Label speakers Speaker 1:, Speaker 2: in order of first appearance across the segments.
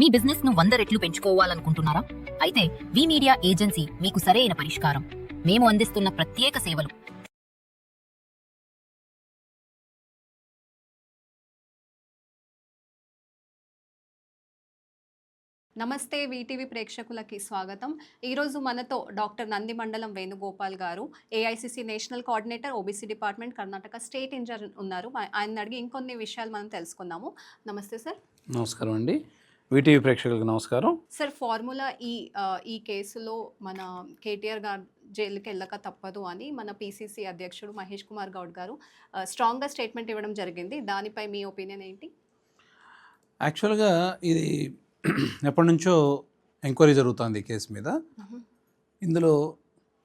Speaker 1: మీ బిజినెస్ను వంద రెట్లు పెంచుకోవాలనుకుంటున్నారా? అయితే వి మీడియా ఏజెన్సీ మీకు సరైన పరిష్కారం. మేము అందిస్తున్న ప్రత్యేక సేవలు.
Speaker 2: నమస్తే వీటీవీ ప్రేక్షకులకి స్వాగతం. ఈరోజు మనతో డాక్టర్ నంది మండలం వేణుగోపాల్ గారు AICC national coordinator OBC department Karnataka state incharge ఉన్నారు. ఆయన అడిగి ఇంకొన్ని విషయాలు మనం తెలుసుకుందాము. నమస్తే సార్.
Speaker 3: నమస్కారం అండి. వీటీవీ ప్రేక్షకులకు నమస్కారం.
Speaker 2: సార్ ఫార్ములా ఈ ఈ కేసులో మన కేటీఆర్ గారు జైలుకి వెళ్ళక తప్పదు అని మన పీసీసీ అధ్యక్షుడు మహేష్ కుమార్ గౌడ్ గారు స్ట్రాంగ్గా స్టేట్మెంట్ ఇవ్వడం జరిగింది. దానిపై మీ ఒపీనియన్ ఏంటి?
Speaker 3: యాక్చువల్గా ఇది ఎప్పటి నుంచో ఎంక్వైరీ జరుగుతుంది ఈ కేసు మీద. ఇందులో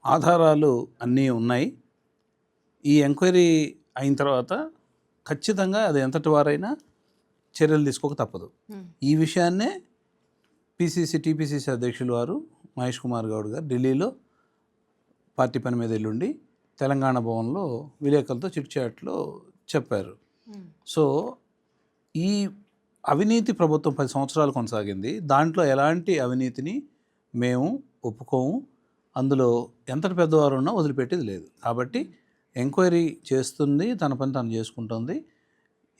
Speaker 3: ఆధారాలు అన్నీ ఉన్నాయి. ఈ ఎంక్వైరీ అయిన తర్వాత ఖచ్చితంగా అది ఎంతటి వారైనా చర్యలు తీసుకోక తప్పదు. ఈ విషయాన్నే పిసిసి టీపీసీసీ అధ్యక్షులు వారు మహేష్ కుమార్ గౌడ్ గారు ఢిల్లీలో పార్టీ పని మీద ఎల్లుండి తెలంగాణ భవన్లో విలేకరులతో చిట్చాట్లో చెప్పారు. సో ఈ అవినీతి ప్రభుత్వం పది సంవత్సరాలు కొనసాగింది. దాంట్లో ఎలాంటి అవినీతిని మేము ఒప్పుకోము. అందులో ఎంతటి పెద్దవారు ఉన్నా వదిలిపెట్టేది లేదు. కాబట్టి ఎంక్వైరీ చేస్తుంది తన పని తను చేసుకుంటుంది.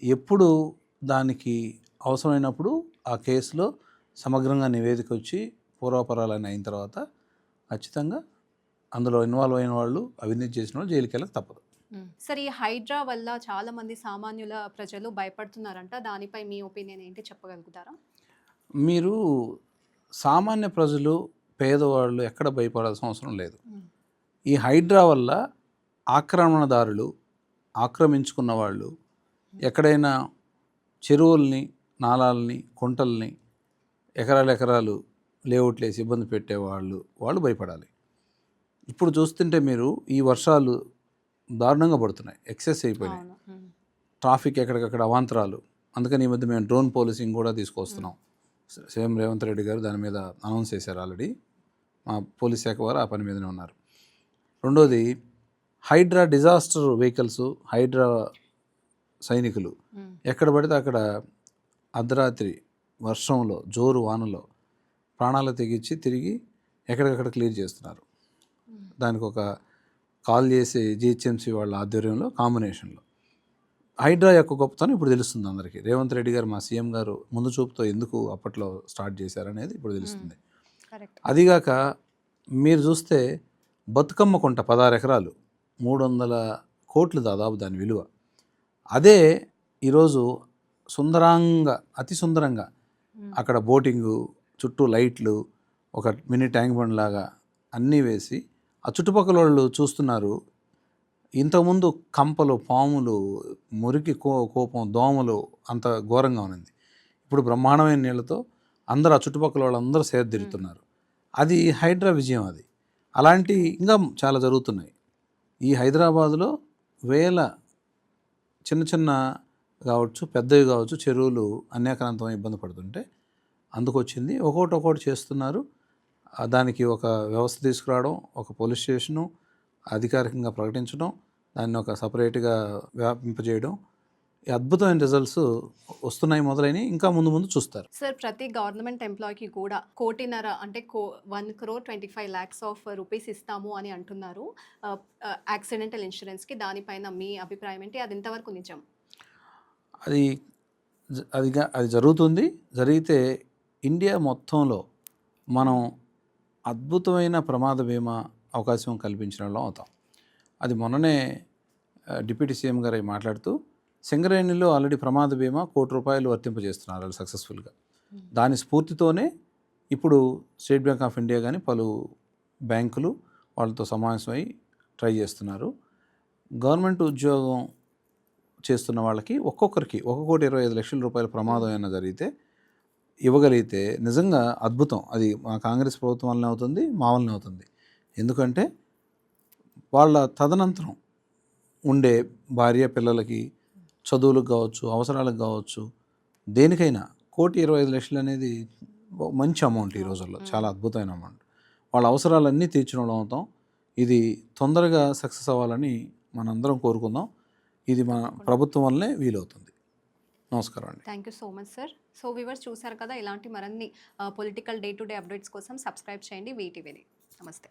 Speaker 3: ఎప్పుడు దానికి అవసరమైనప్పుడు ఆ కేసులో సమగ్రంగా నివేదిక వచ్చి పూర్వాపరాలని అయిన తర్వాత ఖచ్చితంగా అందులో ఇన్వాల్వ్ అయిన వాళ్ళు అవినీతి చేసిన వాళ్ళు జైలుకి వెళ్ళక తప్పదు.
Speaker 2: సార్ ఈ హైడ్రా వల్ల చాలా మంది సామాన్యుల ప్రజలు భయపడుతున్నారంట. దానిపై మీ ఒపీనియన్ ఏంటి? చెప్పగలుగుతారా?
Speaker 3: మీరు సామాన్య ప్రజలు పేదవాళ్ళు ఎక్కడ భయపడాల్సిన అవసరం లేదు. ఈ హైడ్రా వల్ల ఆక్రమణదారులు ఆక్రమించుకున్న వాళ్ళు ఎక్కడైనా చెరువుల్ని నాలాలని కుంటల్ని ఎకరాలు ఎకరాలు లేఅవుట్లు వేసి ఇబ్బంది పెట్టేవాళ్ళు వాళ్ళు భయపడాలి. ఇప్పుడు చూస్తుంటే మీరు ఈ వర్షాలు దారుణంగా పడుతున్నాయి ఎక్సెస్ అయిపోయినాయి. ట్రాఫిక్ ఎక్కడికక్కడ అవాంతరాలు. అందుకని ఈ మధ్య మేము డ్రోన్ పోలీసింగ్ కూడా తీసుకొస్తున్నాం. సీఎం రేవంత్ రెడ్డి గారు దాని మీద అనౌన్స్ చేశారు ఆల్రెడీ. మా పోలీస్ శాఖ వారు ఆ పని మీదనే ఉన్నారు. రెండోది హైడ్రా డిజాస్టర్ వెహికల్స్ హైడ్రా సైనికులు. ఎక్కడ పడితే అక్కడ అర్ధరాత్రి వర్షంలో జోరు వానలో ప్రాణాలు తెగించి తిరిగి ఎక్కడికక్కడ క్లియర్ చేస్తున్నారు. దానికి ఒక కాల్ చేసి జిహెచ్ఎంసీ వాళ్ళ ఆధ్వర్యంలో కాంబినేషన్లో. హైడ్రా యొక్క గొప్పతనం ఇప్పుడు తెలుస్తుంది అందరికీ. రేవంత్ రెడ్డి గారు మా సీఎం గారు ముందు చూపుతో ఎందుకు అప్పట్లో స్టార్ట్ చేశారనేది ఇప్పుడు తెలుస్తుంది. అదిగాక మీరు చూస్తే బతుకమ్మ కొంట పదహారు ఎకరాలు మూడు వందల కోట్లు దాదాపు దాని విలువ. అదే ఈరోజు సుందరంగా అతి సుందరంగా. అక్కడ బోటింగు చుట్టూ లైట్లు ఒక మినీ ట్యాంక్ బండ్ లాగా అన్నీ వేసి ఆ చుట్టుపక్కల వాళ్ళు చూస్తున్నారు. ఇంతకుముందు కంపలు పాములు మురికి కో కోపం దోమలు అంత ఘోరంగా ఉన్నది. ఇప్పుడు బ్రహ్మాండమైన నీళ్ళతో అందరు ఆ చుట్టుపక్కల వాళ్ళందరూ సేద తిరుగుతున్నారు. అది హైడ్రా విజయం అది. అలాంటి ఇంకా చాలా జరుగుతున్నాయి. ఈ హైదరాబాదులో వేల చిన్న చిన్న కావచ్చు పెద్దవి కావచ్చు చెరువులు అన్యాక్రాంతం ఇబ్బంది పడుతుంటే అందుకొచ్చింది. ఒక్కోటి ఒక్కోటి చేస్తున్నారు. దానికి ఒక వ్యవస్థ తీసుకురావడం ఒక పోలీస్ స్టేషను అధికారికంగా ప్రకటించడం దాన్ని ఒక సపరేట్గా వ్యాపింపజేయడం అద్భుతమైన రిజల్ట్స్ వస్తున్నాయి మొదలైనవి ఇంకా ముందు ముందు చూస్తారు.
Speaker 2: సార్ ప్రతి గవర్నమెంట్ ఎంప్లాయీకి కూడా కోటిన్నర అంటే కో one crore twenty five lakhs of rupees ఇస్తాము అని అంటున్నారు. యాక్సిడెంటల్ ఇన్సూరెన్స్కి దానిపైన మీ అభిప్రాయం ఏంటి? అది ఎంతవరకు నిజం?
Speaker 3: అది అది అది జరుగుతుంది. జరిగితే ఇండియా మొత్తంలో మనం అద్భుతమైన ప్రమాద బీమా అవకాశం కల్పించిన వాళ్ళం అవుతాం. అది మొన్ననే ఆ, డిప్యూటీ సీఎం గారు మాట్లాడుతూ సింగరేణిలో ఆల్రెడీ ప్రమాద బీమా కోటి రూపాయలు వర్తింపజేస్తున్నారు వాళ్ళు సక్సెస్ఫుల్గా. దాని స్ఫూర్తితోనే ఇప్పుడు స్టేట్ బ్యాంక్ ఆఫ్ ఇండియా కానీ పలు బ్యాంకులు వాళ్ళతో సమావేశమై ట్రై చేస్తున్నారు. గవర్నమెంట్ ఉద్యోగం చేస్తున్న వాళ్ళకి ఒక్కొక్కరికి ఒక కోటి ఇరవై ఐదు లక్షల రూపాయల ప్రమాదం అయినా జరిగితే ఇవ్వగలిగితే నిజంగా అద్భుతం. అది మా కాంగ్రెస్ ప్రభుత్వం వల్లనే అవుతుంది మా వల్లనే అవుతుంది. ఎందుకంటే వాళ్ళ తదనంతరం ఉండే భార్య పిల్లలకి చదువులకు కావచ్చు అవసరాలకు కావచ్చు దేనికైనా కోటి ఇరవై ఐదు లక్షలు అనేది మంచి అమౌంట్ ఈ రోజుల్లో చాలా అద్భుతమైన అమౌంట్. వాళ్ళ అవసరాలన్నీ తీర్చిన అవుతాం. ఇది తొందరగా సక్సెస్ అవ్వాలని మనందరం కోరుకుందాం. ఇది మన ప్రభుత్వం వల్లనే వీలవుతుంది. నమస్కారం అండి.
Speaker 2: Thank you so much sir so viewers చూసారు కదా ఇలాంటి మరిన్ని political day to day updates కోసం సబ్స్క్రైబ్ చేయండి వీటీవీని నమస్తే.